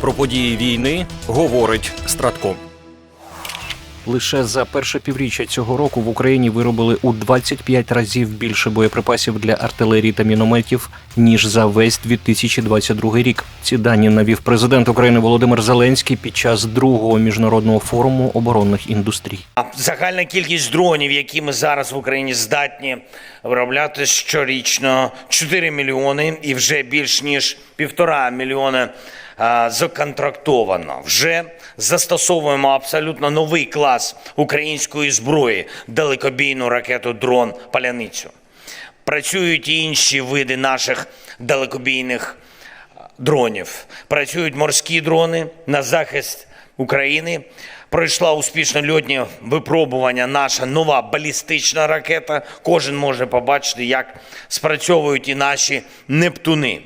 Про події війни говорить Стратком. Лише за перше півріччя цього року в Україні виробили у 25 разів більше боєприпасів для артилерії та мінометів ніж за весь 2022 рік. Ці дані навів президент України Володимир Зеленський під час другого міжнародного форуму оборонних індустрій. А Загальна кількість дронів, які ми зараз в Україні здатні виробляти щорічно 4 мільйони і вже більш ніж півтора мільйона законтрактовано. Вже застосовуємо абсолютно новий клас української зброї далекобійну ракету дрон Паляницю. Працюють і інші види наших далекобійних дронів. Працюють морські дрони на захист України. Пройшла успішно льотні випробування наша нова балістична ракета. Кожен може побачити, як спрацьовують і наші нептуни.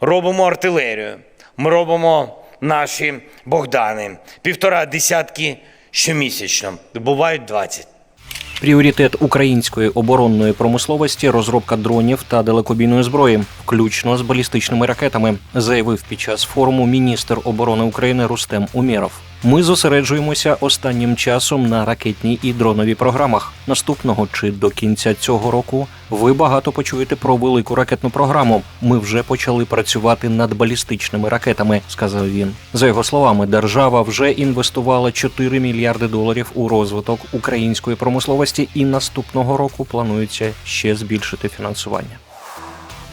Робимо артилерію. Ми робимо наші Богдани. Півтора десятки щомісячно. Бувають 20. Пріоритет української оборонної промисловості розробка дронів та далекобійної зброї, включно з балістичними ракетами, заявив під час форуму міністр оборони України Рустем Умєров. Ми зосереджуємося останнім часом на ракетній і дроновій програмах. Наступного чи до кінця цього року ви багато почуєте про велику ракетну програму. Ми вже почали працювати над балістичними ракетами, сказав він. За його словами, держава вже інвестувала 4 мільярди доларів у розвиток української промисловості, і наступного року планується ще збільшити фінансування.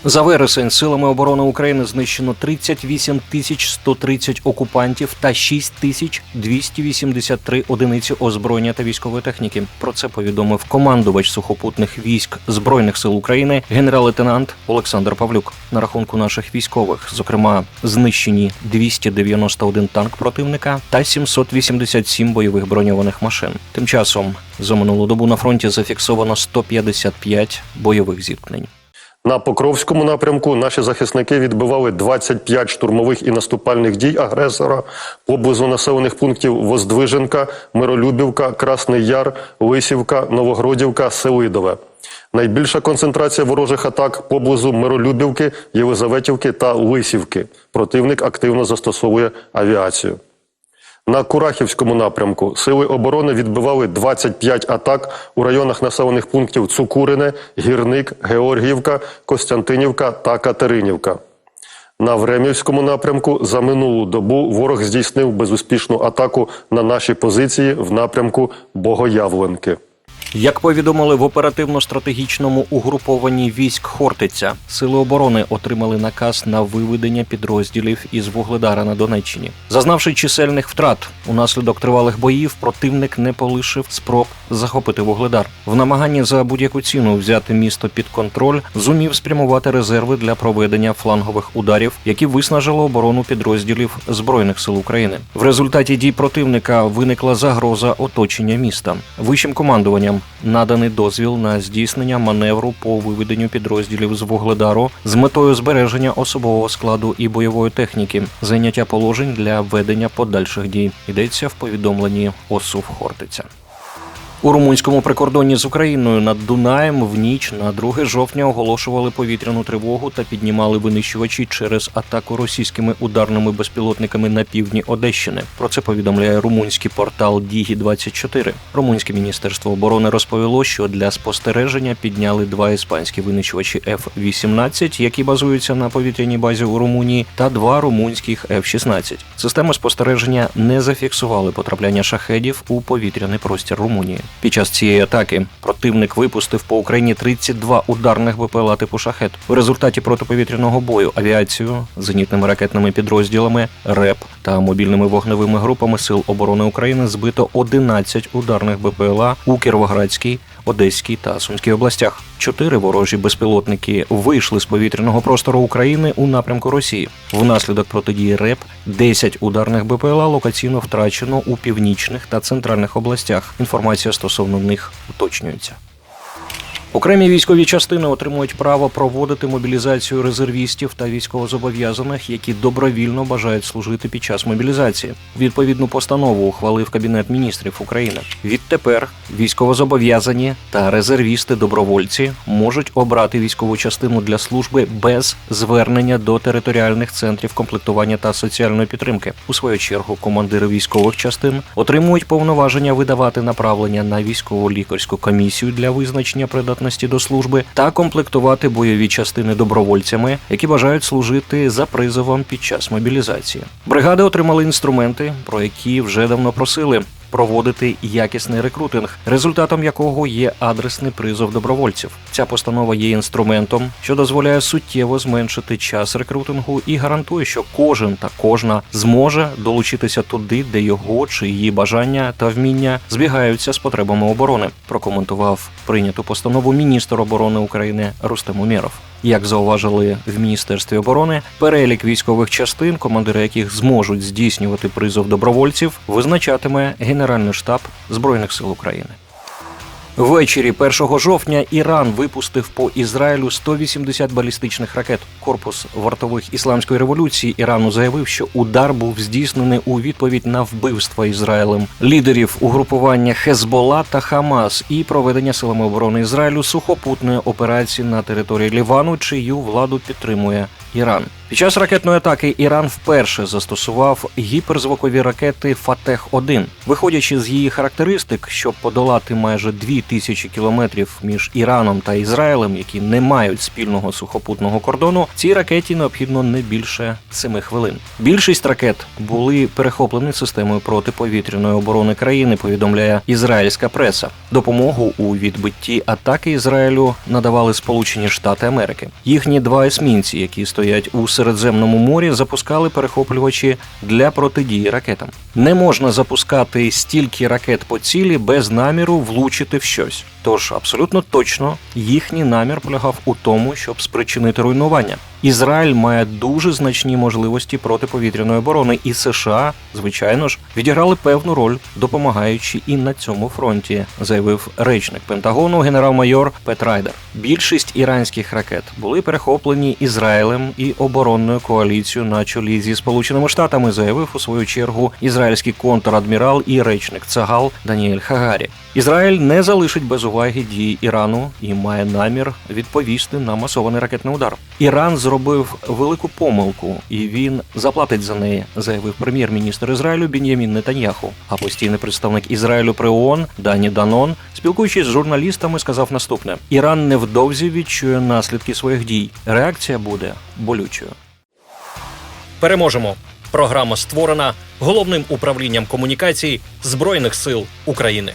За вересень силами оборони України знищено 38 тисяч 130 окупантів та 6 тисяч 283 одиниці озброєння та військової техніки. Про це повідомив командувач сухопутних військ збройних сил України генерал-лейтенант Олександр Павлюк. На рахунку наших військових, зокрема, знищені 291 танк противника та 787 бойових броньованих машин. Тим часом за минулу добу на фронті зафіксовано 155 бойових зіткнень. На Покровському напрямку наші захисники відбивали 25 штурмових і наступальних дій агресора поблизу населених пунктів Воздвиженка, Миролюбівка, Красний Яр, Лисівка, Новогродівка, Селидове. Найбільша концентрація ворожих атак поблизу Миролюбівки, Єлизаветівки та Лисівки. Противник активно застосовує авіацію. На Курахівському напрямку сили оборони відбивали 25 атак у районах населених пунктів Цукурине, Гірник, Георгіївка, Костянтинівка та Катеринівка. На Времівському напрямку за минулу добу ворог здійснив безуспішну атаку на наші позиції в напрямку Богоявленки. Як повідомили в оперативно-стратегічному угрупованні військ Хортиця, сили оборони отримали наказ на виведення підрозділів із Вугледара на Донеччині. Зазнавши чисельних втрат унаслідок тривалих боїв, противник не полишив спроб захопити Вугледар. В намаганні за будь-яку ціну взяти місто під контроль зумів спрямувати резерви для проведення флангових ударів, які виснажили оборону підрозділів збройних сил України. В результаті дій противника виникла загроза оточення міста. Вищим командуванням наданий дозвіл на здійснення маневру по виведенню підрозділів з Вугледару з метою збереження особового складу і бойової техніки, зайняття положень для ведення подальших дій. Йдеться в повідомленні ОСУВ Хортиця. У румунському прикордонні з Україною над Дунаєм в ніч на 2 жовтня оголошували повітряну тривогу та піднімали винищувачі через атаку російськими ударними безпілотниками на півдні Одещини. Про це повідомляє румунський портал Дігі 24 Румунське міністерство оборони розповіло, що для спостереження підняли два іспанські винищувачі F-18, які базуються на повітряній базі у Румунії, та два румунських F-16. Системи спостереження не зафіксували потрапляння шахедів у повітряний простір Румунії. Під час цієї атаки противник випустив по Україні 32 ударних БПЛА типу шахет. В результаті протиповітряного бою авіацію, зенітними ракетними підрозділами, РЕП та мобільними вогневими групами Сил оборони України збито 11 ударних БПЛА у Кіровоградській, Одеській та Сумській областях. Чотири ворожі безпілотники вийшли з повітряного простору України у напрямку Росії. Внаслідок протидії РЕП 10 ударних БПЛА локаційно втрачено у північних та центральних областях. Інформація стосовно них уточнюється. Окремі військові частини отримують право проводити мобілізацію резервістів та військовозобов'язаних, які добровільно бажають служити під час мобілізації. Відповідну постанову ухвалив Кабінет міністрів України. Відтепер військовозобов'язані та резервісти-добровольці можуть обрати військову частину для служби без звернення до територіальних центрів комплектування та соціальної підтримки. У свою чергу командири військових частин отримують повноваження видавати направлення на військово лікарську комісію для визначення придатності до служби та комплектувати бойові частини добровольцями, які бажають служити за призовом під час мобілізації. Бригади отримали інструменти, про які вже давно просили. Проводити якісний рекрутинг, результатом якого є адресний призов добровольців. Ця постанова є інструментом, що дозволяє суттєво зменшити час рекрутингу і гарантує, що кожен та кожна зможе долучитися туди, де його чи її бажання та вміння збігаються з потребами оборони. Прокоментував прийняту постанову міністр оборони України Рустем Умєров. Як зауважили в міністерстві оборони, перелік військових частин, командири яких зможуть здійснювати призов добровольців, визначатиме Генеральний штаб збройних сил України. Ввечері 1 жовтня Іран випустив по Ізраїлю 180 балістичних ракет. Корпус вартових ісламської революції Ірану заявив, що удар був здійснений у відповідь на вбивство Ізраїлем лідерів угрупування Хезбола та Хамас і проведення силами оборони Ізраїлю сухопутної операції на території Лівану, чию владу підтримує Іран. Під час ракетної атаки Іран вперше застосував гіперзвукові ракети Фатех 1 Виходячи з її характеристик, щоб подолати майже дві тисячі кілометрів між Іраном та Ізраїлем, які не мають спільного сухопутного кордону, цій ракеті необхідно не більше семи хвилин. Більшість ракет були перехоплені системою протиповітряної оборони країни. Повідомляє ізраїльська преса. Допомогу у відбитті атаки Ізраїлю надавали Сполучені Штати Америки. Їхні два есмінці, які стоять у Середземному морі, запускали перехоплювачі для протидії ракетам. Не можна запускати стільки ракет по цілі без наміру влучити в щось. Тож абсолютно точно їхній намір полягав у тому, щоб спричинити руйнування. Ізраїль має дуже значні можливості протиповітряної оборони, і США, звичайно ж, відіграли певну роль, допомагаючи і на цьому фронті, заявив речник Пентагону генерал-майор Пет Райдер. Більшість іранських ракет були перехоплені Ізраїлем і оборонною коаліцією на чолі зі Сполученими Штатами, заявив у свою чергу ізраїльський контрадмірал і речник Цагал Даніель Хагарі. Ізраїль не залишить без уваги дії Ірану і має намір відповісти на масований ракетний удар. Іран зробив велику помилку, і він заплатить за неї, заявив прем'єр-міністр Ізраїлю Бін'ямін Нетаньяху. А постійний представник Ізраїлю при ООН Дані Данон, спілкуючись з журналістами, сказав наступне: Іран невдовзі відчує наслідки своїх дій. Реакція буде болючою. Переможемо. Програма створена головним управлінням комунікацій Збройних сил України.